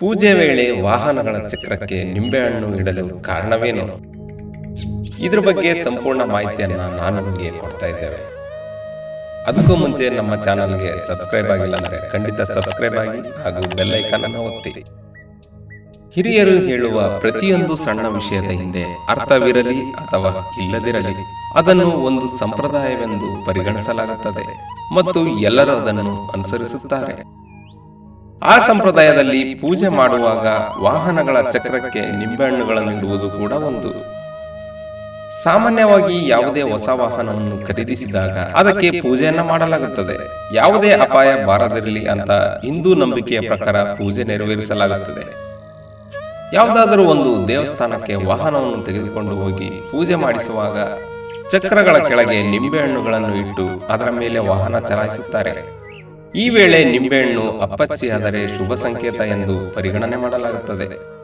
ಪೂಜೆ ವೇಳೆ ವಾಹನಗಳ ಚಕ್ರಕ್ಕೆ ನಿಂಬೆಹಣ್ಣು ಇಡಲು ಕಾರಣವೇನು? ಇದ್ರ ಬಗ್ಗೆ ಸಂಪೂರ್ಣ ಮಾಹಿತಿಯನ್ನ ನಾನು ನಿಮಗೆ ಕೊಡ್ತಾ ಇದ್ದೇವೆ. ಅದಕ್ಕೂ ಮುಂಚೆ ನಮ್ಮ ಚಾನಲ್ಗೆ ಸಬ್ಸ್ಕ್ರೈಬ್ ಆಗಿಲ್ಲ ಅಂದರೆ ಖಂಡಿತ ಸಬ್ಸ್ಕ್ರೈಬ್ ಆಗಿ ಹಾಗೂ ಬೆಲ್ ಐಕಾನ್ ಅನ್ನು ಒತ್ತಿ. ಹಿರಿಯರು ಹೇಳುವ ಪ್ರತಿಯೊಂದು ಸಣ್ಣ ವಿಷಯದ ಹಿಂದೆ ಅರ್ಥವಿರಲಿ ಅಥವಾ ಇಲ್ಲದಿರಲಿ, ಅದನ್ನು ಒಂದು ಸಂಪ್ರದಾಯವೆಂದು ಪರಿಗಣಿಸಲಾಗುತ್ತದೆ ಮತ್ತು ಎಲ್ಲರೂ ಅದನ್ನು ಅನುಸರಿಸುತ್ತಾರೆ. ಆ ಸಂಪ್ರದಾಯದಲ್ಲಿ ಪೂಜೆ ಮಾಡುವಾಗ ವಾಹನಗಳ ಚಕ್ರಕ್ಕೆ ನಿಂಬೆಹಣ್ಣುಗಳನ್ನು ಇಡುವುದು ಕೂಡ ಒಂದು. ಸಾಮಾನ್ಯವಾಗಿ ಯಾವುದೇ ಹೊಸ ವಾಹನವನ್ನು ಖರೀದಿಸಿದಾಗ ಅದಕ್ಕೆ ಪೂಜೆಯನ್ನ ಮಾಡಲಾಗುತ್ತದೆ. ಯಾವುದೇ ಅಪಾಯ ಬಾರದಿರಲಿ ಅಂತ ಹಿಂದೂ ನಂಬಿಕೆಯ ಪ್ರಕಾರ ಪೂಜೆ ನೆರವೇರಿಸಲಾಗುತ್ತದೆ. ಯಾವುದಾದರೂ ಒಂದು ದೇವಸ್ಥಾನಕ್ಕೆ ವಾಹನವನ್ನು ತೆಗೆದುಕೊಂಡು ಹೋಗಿ ಪೂಜೆ ಮಾಡಿಸುವಾಗ ಚಕ್ರಗಳ ಕೆಳಗೆ ನಿಂಬೆಹಣ್ಣುಗಳನ್ನು ಇಟ್ಟು ಅದರ ಮೇಲೆ ವಾಹನ ಚಲಾಯಿಸುತ್ತಾರೆ. ಈ ವೇಳೆ ನಿಂಬೆಹಣ್ಣು ಅಪ್ಪಚ್ಚಿಯಾದರೆ ಶುಭ ಸಂಕೇತ ಎಂದು ಪರಿಗಣನೆ ಮಾಡಲಾಗುತ್ತದೆ.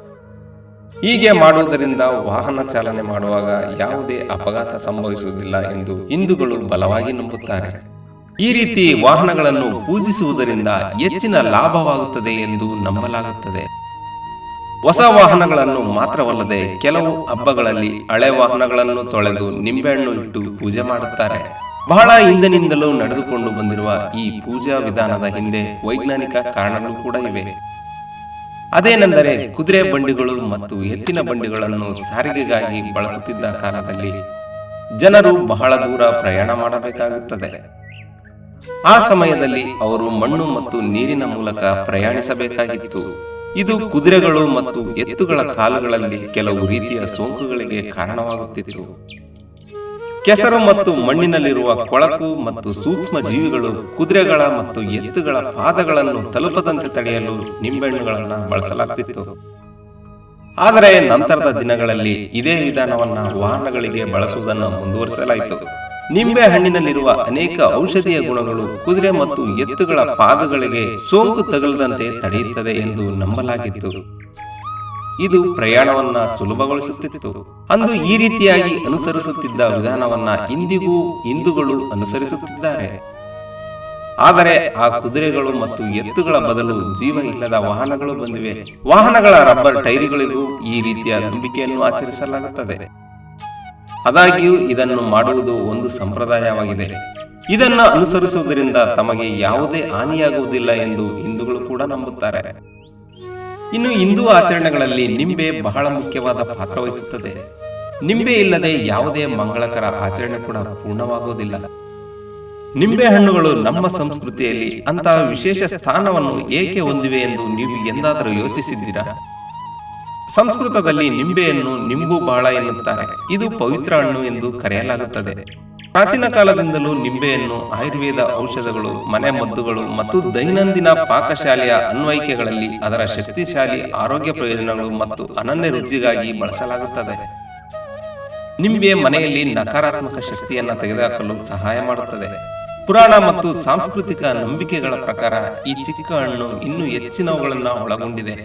ಹೀಗೆ ಮಾಡುವುದರಿಂದ ವಾಹನ ಚಾಲನೆ ಮಾಡುವಾಗ ಯಾವುದೇ ಅಪಘಾತ ಸಂಭವಿಸುವುದಿಲ್ಲ ಎಂದು ಹಿಂದೂಗಳು ಬಲವಾಗಿ ನಂಬುತ್ತಾರೆ. ಈ ರೀತಿ ವಾಹನಗಳನ್ನು ಪೂಜಿಸುವುದರಿಂದ ಹೆಚ್ಚಿನ ಲಾಭವಾಗುತ್ತದೆ ಎಂದು ನಂಬಲಾಗುತ್ತದೆ. ಹೊಸ ವಾಹನಗಳನ್ನು ಮಾತ್ರವಲ್ಲದೆ ಕೆಲವು ಹಬ್ಬಗಳಲ್ಲಿ ಹಳೆ ವಾಹನಗಳನ್ನು ತೊಳೆದು ನಿಂಬೆಹಣ್ಣು ಇಟ್ಟು ಪೂಜೆ ಮಾಡುತ್ತಾರೆ. ಬಹಳ ಹಿಂದಿನಿಂದಲೂ ನಡೆದುಕೊಂಡು ಬಂದಿರುವ ಈ ಪೂಜಾ ವಿಧಾನದ ಹಿಂದೆ ವೈಜ್ಞಾನಿಕ ಕಾರಣಗಳು ಕೂಡ ಇವೆ. ಅದೇನೆಂದರೆ ಕುದುರೆ ಬಂಡಿಗಳು ಮತ್ತು ಎತ್ತಿನ ಬಂಡಿಗಳನ್ನು ಸಾರಿಗೆಗಾಗಿ ಬಳಸುತ್ತಿದ್ದ ಕಾಲದಲ್ಲಿ ಜನರು ಬಹಳ ದೂರ ಪ್ರಯಾಣ ಮಾಡಬೇಕಾಗುತ್ತದೆ. ಆ ಸಮಯದಲ್ಲಿ ಅವರು ಮಣ್ಣು ಮತ್ತು ನೀರಿನ ಮೂಲಕ ಪ್ರಯಾಣಿಸಬೇಕಾಗಿತ್ತು. ಇದು ಕುದುರೆಗಳು ಮತ್ತು ಎತ್ತುಗಳ ಕಾಲುಗಳಲ್ಲಿ ಕೆಲವು ರೀತಿಯ ಸೋಂಕುಗಳಿಗೆ ಕಾರಣವಾಗುತ್ತಿತ್ತು. ಕೆಸರು ಮತ್ತು ಮಣ್ಣಿನಲ್ಲಿರುವ ಕೊಳಕು ಮತ್ತು ಸೂಕ್ಷ್ಮ ಜೀವಿಗಳು ಕುದುರೆಗಳ ಮತ್ತು ಎತ್ತುಗಳ ಪಾದಗಳನ್ನು ತಲುಪದಂತೆ ತಡೆಯಲು ನಿಂಬೆಹಣ್ಣುಗಳನ್ನು ಬಳಸಲಾಗ್ತಿತ್ತು. ಆದರೆ ನಂತರದ ದಿನಗಳಲ್ಲಿ ಇದೇ ವಿಧಾನವನ್ನು ವಾಹನಗಳಿಗೆ ಬಳಸುವುದನ್ನು ಮುಂದುವರಿಸಲಾಯಿತು. ನಿಂಬೆ ಹಣ್ಣಿನಲ್ಲಿರುವ ಅನೇಕ ಔಷಧೀಯ ಗುಣಗಳು ಕುದುರೆ ಮತ್ತು ಎತ್ತುಗಳ ಪಾದಗಳಿಗೆ ಸೋಂಕು ತಗಲದಂತೆ ತಡೆಯುತ್ತದೆ ಎಂದು ನಂಬಲಾಗಿತ್ತು. ಇದು ಪ್ರಯಾಣವನ್ನ ಸುಲಭಗೊಳಿಸುತ್ತಿತ್ತು. ಅಂದು ಈ ರೀತಿಯಾಗಿ ಅನುಸರಿಸುತ್ತಿದ್ದ ವಿಧಾನವನ್ನ ಇಂದಿಗೂ ಹಿಂದೂಗಳು ಅನುಸರಿಸುತ್ತಿದ್ದಾರೆ. ಆದರೆ ಆ ಕುದುರೆಗಳು ಮತ್ತು ಎತ್ತುಗಳ ಬದಲು ಜೀವ ಇಲ್ಲದ ವಾಹನಗಳು ಬಂದಿವೆ. ವಾಹನಗಳ ರಬ್ಬರ್ ಟೈರಿಗಳಿಗೂ ಈ ರೀತಿಯ ನಂಬಿಕೆಯನ್ನು ಆಚರಿಸಲಾಗುತ್ತದೆ. ಆದಾಗ್ಯೂ ಇದನ್ನು ಮಾಡುವುದು ಒಂದು ಸಂಪ್ರದಾಯವಾಗಿದೆ. ಇದನ್ನು ಅನುಸರಿಸುವುದರಿಂದ ತಮಗೆ ಯಾವುದೇ ಹಾನಿಯಾಗುವುದಿಲ್ಲ ಎಂದು ಹಿಂದೂಗಳು ಕೂಡ ನಂಬುತ್ತಾರೆ. ಇನ್ನು ಹಿಂದೂ ಆಚರಣೆಗಳಲ್ಲಿ ನಿಂಬೆ ಬಹಳ ಮುಖ್ಯವಾದ ಪಾತ್ರ ವಹಿಸುತ್ತದೆ. ನಿಂಬೆ ಇಲ್ಲದೆ ಯಾವುದೇ ಮಂಗಳಕರ ಆಚರಣೆ ಕೂಡ ಪೂರ್ಣವಾಗುವುದಿಲ್ಲ ನಿಂಬೆ ಹಣ್ಣುಗಳು ನಮ್ಮ ಸಂಸ್ಕೃತಿಯಲ್ಲಿ ಅಂತಹ ವಿಶೇಷ ಸ್ಥಾನವನ್ನು ಏಕೆ ಹೊಂದಿವೆ ಎಂದು ನೀವು ಎಂದಾದರೂ ಯೋಚಿಸಿದ್ದೀರಾ? ಸಂಸ್ಕೃತದಲ್ಲಿ ನಿಂಬೆಯನ್ನು ನಿಂಬು ಬಾಳ ಎನ್ನುತ್ತಾರೆ. ಇದು ಪವಿತ್ರ ಹಣ್ಣು ಎಂದು ಕರೆಯಲಾಗುತ್ತದೆ. ಪ್ರಾಚೀನ ಕಾಲದಿಂದಲೂ ನಿಂಬೆಯನ್ನು ಆಯುರ್ವೇದ ಔಷಧಗಳು, ಮನೆ ಮದ್ದುಗಳು ಮತ್ತು ದೈನಂದಿನ ಪಾಕಶಾಲೆಯ ಅನ್ವಯಿಕೆಗಳಲ್ಲಿ ಅದರ ಶಕ್ತಿಶಾಲಿ ಆರೋಗ್ಯ ಪ್ರಯೋಜನಗಳು ಮತ್ತು ಅನನ್ಯ ರುಚಿಗಾಗಿ ಬಳಸಲಾಗುತ್ತದೆ. ನಿಂಬೆ ಮನೆಯಲ್ಲಿ ನಕಾರಾತ್ಮಕ ಶಕ್ತಿಯನ್ನು ತೆಗೆದುಹಾಕಲು ಸಹಾಯ ಮಾಡುತ್ತದೆ. ಪುರಾಣ ಮತ್ತು ಸಾಂಸ್ಕೃತಿಕ ನಂಬಿಕೆಗಳ ಪ್ರಕಾರ ಈ ಚಿಕ್ಕ ಹಣ್ಣು ಇನ್ನೂ ಹೆಚ್ಚಿನವುಗಳನ್ನು ಒಳಗೊಂಡಿದೆ.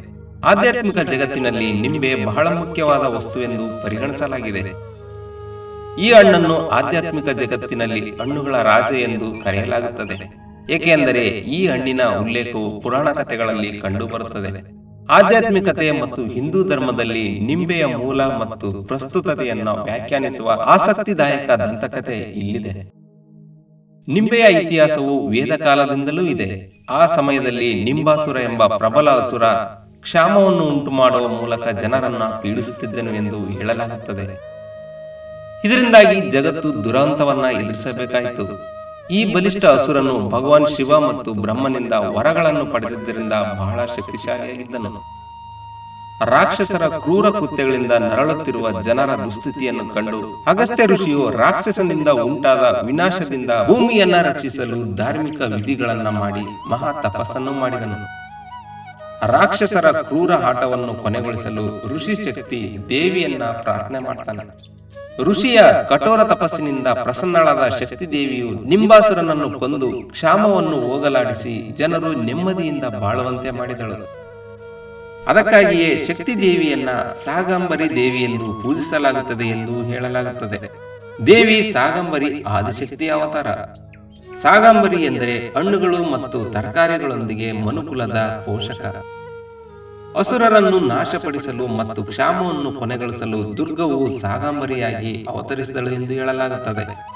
ಆಧ್ಯಾತ್ಮಿಕ ಜಗತ್ತಿನಲ್ಲಿ ನಿಂಬೆ ಬಹಳ ಮುಖ್ಯವಾದ ವಸ್ತುವೆಂದು ಪರಿಗಣಿಸಲಾಗಿದೆ. ಈ ಹಣ್ಣನ್ನು ಆಧ್ಯಾತ್ಮಿಕ ಜಗತ್ತಿನಲ್ಲಿ ಹಣ್ಣುಗಳ ರಾಜ ಎಂದು ಕರೆಯಲಾಗುತ್ತದೆ. ಏಕೆಂದರೆ ಈ ಹಣ್ಣಿನ ಉಲ್ಲೇಖವು ಪುರಾಣ ಕಥೆಗಳಲ್ಲಿ ಕಂಡುಬರುತ್ತದೆ. ಆಧ್ಯಾತ್ಮಿಕತೆ ಮತ್ತು ಹಿಂದೂ ಧರ್ಮದಲ್ಲಿ ನಿಂಬೆಯ ಮೂಲ ಮತ್ತು ಪ್ರಸ್ತುತತೆಯನ್ನು ವ್ಯಾಖ್ಯಾನಿಸುವ ಆಸಕ್ತಿದಾಯಕ ದಂತಕತೆ ಇಲ್ಲಿದೆ. ನಿಂಬೆಯ ಇತಿಹಾಸವು ವೇದ ಕಾಲದಿಂದಲೂ ಇದೆ. ಆ ಸಮಯದಲ್ಲಿ ನಿಂಬಾಸುರ ಎಂಬ ಪ್ರಬಲ ಅಸುರ ಕ್ಷಾಮವನ್ನು ಉಂಟು ಮಾಡುವ ಮೂಲಕ ಜನರನ್ನ ಪೀಡಿಸುತ್ತಿದ್ದನು ಎಂದು ಹೇಳಲಾಗುತ್ತದೆ. ಇದರಿಂದಾಗಿ ಜಗತ್ತು ದುರಂತವನ್ನ ಎದುರಿಸಬೇಕಾಯಿತು. ಈ ಬಲಿಷ್ಠ ಅಸುರನು ಭಗವಾನ್ ಶಿವ ಮತ್ತು ಬ್ರಹ್ಮನಿಂದ ವರಗಳನ್ನು ಪಡೆದಿದ್ದರಿಂದ ಬಹಳ ಶಕ್ತಿಶಾಲಿಯಾಗಿದ್ದನು. ರಾಕ್ಷಸರ ಕ್ರೂರ ಕೃತ್ಯಗಳಿಂದ ನರಳುತ್ತಿರುವ ಜನರ ದುಸ್ಥಿತಿಯನ್ನು ಕಂಡು ಅಗಸ್ತ್ಯ ಋಷಿಯು ರಾಕ್ಷಸನಿಂದ ಉಂಟಾದ ವಿನಾಶದಿಂದ ಭೂಮಿಯನ್ನ ರಕ್ಷಿಸಲು ಧಾರ್ಮಿಕ ವಿಧಿಗಳನ್ನ ಮಾಡಿ ಮಹಾ ತಪಸ್ಸನ್ನು ಮಾಡಿದನು. ರಾಕ್ಷಸರ ಕ್ರೂರ ಆಟವನ್ನು ಕೊನೆಗೊಳಿಸಲು ಋಷಿ ಶಕ್ತಿ ದೇವಿಯನ್ನ ಪ್ರಾರ್ಥನೆ ಮಾಡ್ತಾನೆ. ಋಷಿಯ ಕಠೋರ ತಪಸ್ಸಿನಿಂದ ಪ್ರಸನ್ನಳಾದ ಶಕ್ತಿದೇವಿಯು ನಿಂಬಾಸುರನನ್ನು ಕೊಂದು ಕ್ಷಾಮವನ್ನು ಹೋಗಲಾಡಿಸಿ ಜನರು ನೆಮ್ಮದಿಯಿಂದ ಬಾಳುವಂತೆ ಮಾಡಿದಳು. ಅದಕ್ಕಾಗಿಯೇ ಶಕ್ತಿದೇವಿಯನ್ನ ಸಾಗಂಬರಿ ದೇವಿ ಎಂದು ಪೂಜಿಸಲಾಗುತ್ತದೆ ಎಂದು ಹೇಳಲಾಗುತ್ತದೆ. ದೇವಿ ಸಾಗಂಬರಿ ಆದಿಶಕ್ತಿ ಅವತಾರ. ಸಾಗಂಬರಿ ಎಂದರೆ ಹಣ್ಣುಗಳು ಮತ್ತು ತರಕಾರಿಗಳೊಂದಿಗೆ ಮನುಕುಲದ ಪೋಷಕ. ಅಸುರರನ್ನು ನಾಶಪಡಿಸಲು ಮತ್ತು ಕ್ಷಾಮವನ್ನು ಕೊನೆಗೊಳಿಸಲು ದುರ್ಗವು ಸಾಗಂಬರಿಯಾಗಿ ಅವತರಿಸಿದಳು ಎಂದು ಹೇಳಲಾಗುತ್ತದೆ.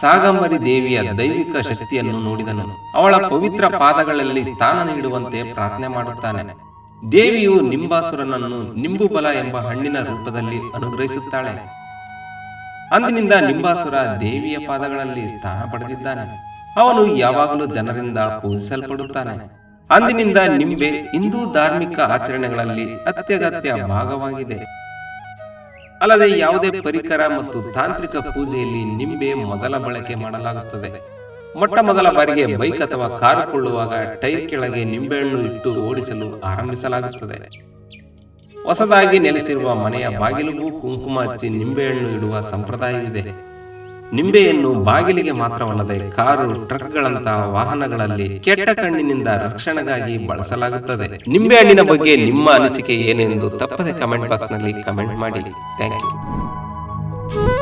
ಸಾಗಂಬರಿ ದೇವಿಯ ದೈವಿಕ ಶಕ್ತಿಯನ್ನು ನೋಡಿದನು. ಅವಳ ಪವಿತ್ರ ಪಾದಗಳಲ್ಲಿ ಸ್ಥಾನ ನೀಡುವಂತೆ ಪ್ರಾರ್ಥನೆ ಮಾಡುತ್ತಾನೆ. ದೇವಿಯು ನಿಂಬಾಸುರನನ್ನು ನಿಂಬುಬಲ ಎಂಬ ಹಣ್ಣಿನ ರೂಪದಲ್ಲಿ ಅನುಗ್ರಹಿಸುತ್ತಾಳೆ. ಅಂದಿನಿಂದ ನಿಂಬಾಸುರ ದೇವಿಯ ಪಾದಗಳಲ್ಲಿ ಸ್ಥಾನ ಪಡೆದಿದ್ದಾನೆ. ಅವನು ಯಾವಾಗಲೂ ಜನರಿಂದ ಪೂಜಿಸಲ್ಪಡುತ್ತಾನೆ. ಅಂದಿನಿಂದ ನಿಂಬೆ ಹಿಂದೂ ಧಾರ್ಮಿಕ ಆಚರಣೆಗಳಲ್ಲಿ ಅತ್ಯಗತ್ಯ ಭಾಗವಾಗಿದೆ. ಅಲ್ಲದೆ ಯಾವುದೇ ಪರಿಕರ ಮತ್ತು ತಾಂತ್ರಿಕ ಪೂಜೆಯಲ್ಲಿ ನಿಂಬೆ ಮೊದಲ ಬಳಕೆ ಮಾಡಲಾಗುತ್ತದೆ. ಮೊಟ್ಟ ಮೊದಲ ಬಾರಿಗೆ ಬೈಕ್ ಅಥವಾ ಕಾರು ಕೊಳ್ಳುವಾಗ ಟೈರ್ ಕೆಳಗೆ ನಿಂಬೆಹಣ್ಣು ಇಟ್ಟು ಓಡಿಸಲು ಆರಂಭಿಸಲಾಗುತ್ತದೆ. ಹೊಸದಾಗಿ ನೆಲೆಸಿರುವ ಮನೆಯ ಬಾಗಿಲಿಗೂ ಕುಂಕುಮ ಹಚ್ಚಿ ನಿಂಬೆಹಣ್ಣು ಇಡುವ ಸಂಪ್ರದಾಯವಿದೆ. ನಿಂಬೆಯನ್ನು ಬಾಗಿಲಿಗೆ ಮಾತ್ರವಲ್ಲದೆ ಕಾರು, ಟ್ರಕ್ಗಳಂತಹ ವಾಹನಗಳಲ್ಲಿ ಕೆಟ್ಟ ಕಣ್ಣಿನಿಂದ ರಕ್ಷಣೆಗಾಗಿ ಬಳಸಲಾಗುತ್ತದೆ. ನಿಂಬೆ ಹಣ್ಣಿನ ಬಗ್ಗೆ ನಿಮ್ಮ ಅನಿಸಿಕೆ ಏನೆಂದು ತಪ್ಪದೆ ಕಮೆಂಟ್ ಬಾಕ್ಸ್ನಲ್ಲಿ ಕಮೆಂಟ್ ಮಾಡಿ. Thank you.